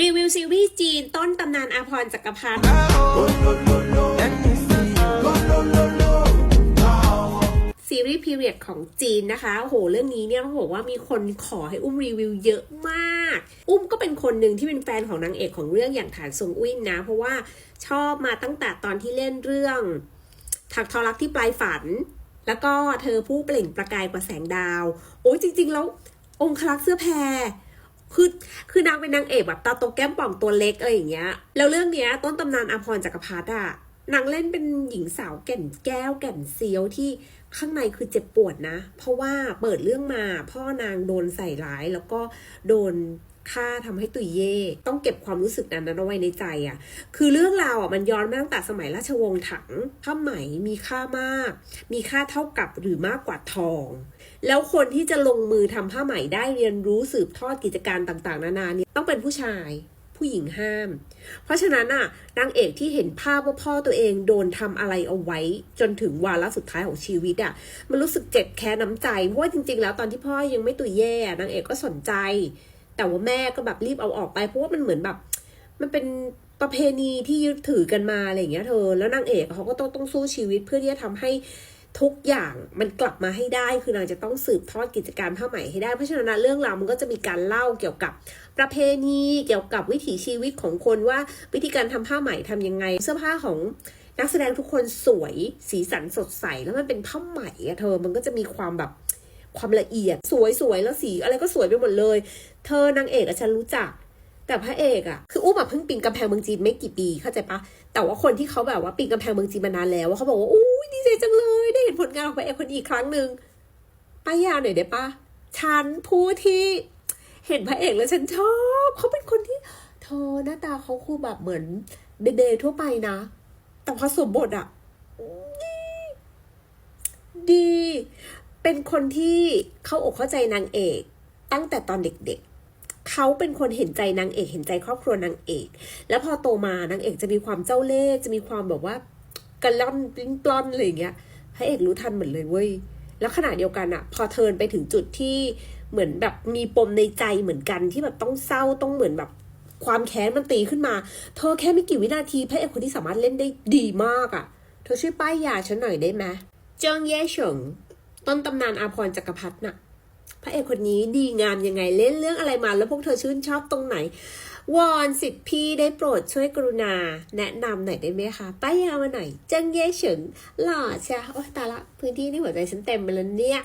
รีวิวซีรีส์จีนต้นตำนานอาพรจักรพันธ์ซีรีส์พีเรียดของจีนนะคะโหเรื่องนี้เนี่ยต้องบอกว่ามีคนขอให้อุ้มรีวิวเยอะมาก อุ้มก็เป็นคนหนึ่งที่เป็นแฟนของนางเอกของเรื่องอย่างฐานซงอุ้ยนะเพราะว่าชอบมาตั้งแต่ตอนที่เล่นเรื่อง ถักทอรักที่ปลายฝัน แล้วก็เธอผู้เปล่งประกายกว่าแสงดาว โอ้ยจริง ๆ แล้วองคลักษ์เสื้อแพร คือคือนางเป็นนางเอกแบบตาโตแก้มป่องตัวเล็กอะไรอย่างเงี้ย แล้วเรื่องเนี้ยต้นตำนานอภรจักรพรรดิอะนางเล่นเป็นหญิงสาวแก่นแก้วแก่นเซียวที่ข้างในคือเจ็บปวดนะ เพราะว่าเปิดเรื่องมาพ่อนางโดนใส่ร้ายแล้วก็โดน ฆ่าทำให้ตุยเย่ต้องเก็บความรู้สึกนั้นนั้นเอาไว้ในใจอะ่ะ คือเรื่องราวอะมันย้อนมาตั้งแต่สมัยราชวงศ์ถังผ้าไหมมีค่ามาก มีค่าเท่ากับหรือมากกว่าทอง แล้วคนที่จะลงมือทำผ้าไหมได้เรียนรู้สืบทอดกิจการต่างๆ นานาเนี่ยต้องเป็นผู้ชายผู้หญิงห้าม เพราะฉะนั้นน่ะนางเอกที่เห็นภาพว่าพ่อตัวเองโดนทำอะไรเอาไว้ จนถึงวาระสุดท้ายของชีวิตอะ มันรู้สึกเจ็บแค้นน้ำใจ เพราะว่าจริง ๆ แล้วตอนที่พ่อยังไม่ตุยแย่นางเอกก็สนใจ แต่ว่าแม่ก็แบบรีบเอาออกไปเพราะว่ามันเหมือนแบบ มันเป็นประเพณีที่ยึดถือกันมาอะไรอย่างเงี้ยเธอ แล้วนางเอกเขาก็ต้องต้องสู้ชีวิตเพื่อที่จะทำให้ทุกอย่างมันกลับมาให้ได้ คือนางจะต้องสืบทอดกิจการผ้าไหมให้ได้ เพราะฉะนั้นเรื่องราวมันก็จะมีการเล่าเกี่ยวกับประเพณีเกี่ยวกับวิถีชีวิตของคนว่าวิธีการทำผ้าไหมทำยังไง เสื้อผ้าของนักแสดงทุกคนสวยสีสันสดใสแล้วมันเป็นผ้าไหมอะเธอมันก็จะมีความแบบ ความละเอียด สวยๆแล้วสีอะไรก็สวยไปหมดเลย เธอนางเอกอะฉันรู้จัก แต่พระเอกอะคืออุ้มอะเพิ่งปีนกำแพงเมืองจีนไม่กี่ปีเข้าใจปะแต่ว่าคนที่เขาแบบว่าปีนกำแพงเมืองจีนมานานแล้วว่าเขาบอกว่าอู้ยดีใจจังเลยได้เห็นผลงานของพระเอกคนอีกครั้งหนึ่งป้ายาหน่อยได้ปะฉันผู้ที่เห็นพระเอกแล้วฉันชอบเขาเป็นคนที่เธอหน้าตาเขาคือแบบเหมือนเบเบทั่วไปนะ แต่พอสวมบทอะดีดี เป็นคนที่เข้าอกเข้าใจนางเอก ตั้งแต่ตอนเด็กๆ เขาเป็นคนเห็นใจนางเอก เห็นใจครอบครัวนางเอก แล้วพอโตมานางเอกจะมีความเจ้าเล่ห์จะมีความแบบว่ากระล่อนปลิ้นปล้อนอะไรอย่างเงี้ยพระเอกรู้ทันหมดเลยเว้ยแล้วขณะเดียวกันอะพอเทินไปถึงจุดที่เหมือนแบบมีปมในใจเหมือนกันที่แบบต้องเศร้าต้องเหมือนแบบความแค้นมันตีขึ้นมา เธอแค่ไม่กี่วินาทีพระเอกคนที่สามารถเล่นได้ดีมากอะเธอช่วยป้ายยาฉันหน่อยได้ไหมเจิงเย่เฉิง ต้นตำนานอาพรจักรพรรดิน่ะ พระเอกคนนี้ดีงามยังไงเล่นเรื่องอะไรมา แล้วพวกเธอชื่นชอบตรงไหน วอนสิทธิพี่ได้โปรดช่วยกรุณา แนะนำหน่อยได้ไหมคะป้ายยามาหน่อยจังเย่เฉิงหล่อใช่โอ้ตาละพื้นที่ในหัวใจฉันเต็มไปแล้วเนี่ย